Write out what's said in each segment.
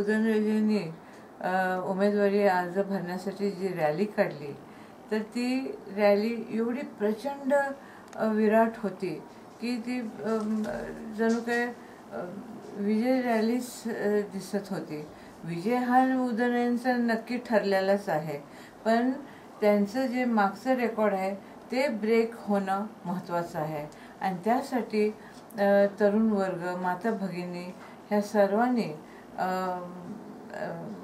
उदयनराजेंनी उमेदवारी अर्ज भरण्यासाठी जी रॅली काढली तर ती रॅली एवढी प्रचंड विराट होती की ती जणू काय विजय रॅलीच दिसत होती. विजय हा उदयनराजेंचा नक्की ठरलेलाच आहे. पण त्यांचं जे मागचं रेकॉर्ड आहे ते ब्रेक होणं महत्त्वाचं आहे. आणि त्यासाठी तरुण वर्ग माता भगिनी ह्या सर्वांनी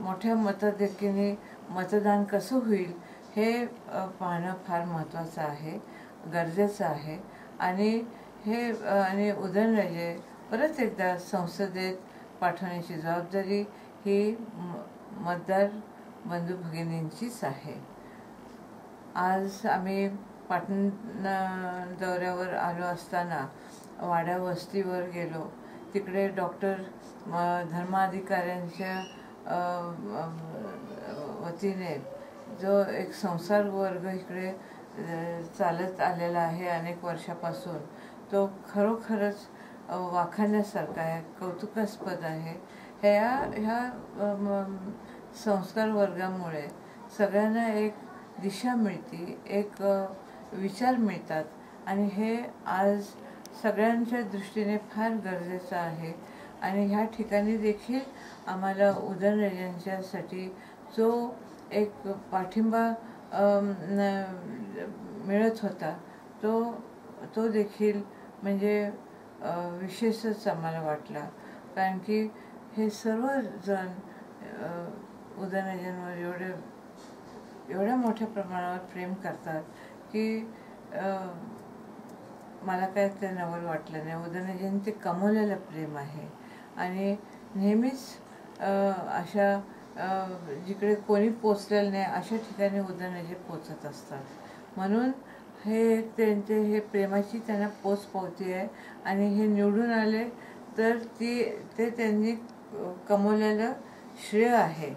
मोठ्या मतदेखीने मतदान कसं होईल हे पाहणं फार महत्त्वाचं आहे गरजेचं आहे. आणि हे आणि उदयनराजे परत एकदा संसदेत पाठवण्याची जबाबदारी ही म- मतदार बंधू भगिनींचीच आहे. आज आम्ही पाटण दौऱ्यावर आलो असताना वाड्या वस्तीवर गेलो. तिकडे डॉक्टर धर्माधिकाऱ्यांच्या वतीने जो एक संसार वर्ग इकडे चालत आलेला आहे अनेक वर्षापासून तो खरोखरच वाखाण्यासारखा आहे कौतुकास्पद आहे. ह्या ह्या संस्कार वर्गामुळे सगळ्यांना एक दिशा मिळते एक विचार मिळतात. आणि हे आज सगळ्यांच्या दृष्टीने फार गरजेचं आहे. आणि ह्या ठिकाणी देखील आम्हाला उदयनराजांच्यासाठी जो एक पाठिंबा न- मिळत होता तो तो देखील म्हणजे विशेषच आम्हाला वाटला. कारण की हे सर्वजण अ, एवढे एवढ्या मोठ्या प्रमाणावर प्रेम करतात की मला काय ते नवल वाटलं नाही. उदयनराजांनी ते कमवलेलं प्रेम आहे. आणि नेहमीच अशा जिकडे कोणी पोचलेलं नाही अशा ठिकाणी उदयनजी पोचत असतात. म्हणून हे त्यांचे हे प्रेमाची त्यांना पोच पावती आहे. आणि हे निवडून आले तर ती ते त्यांनी कमवलेलं श्रेय आहे.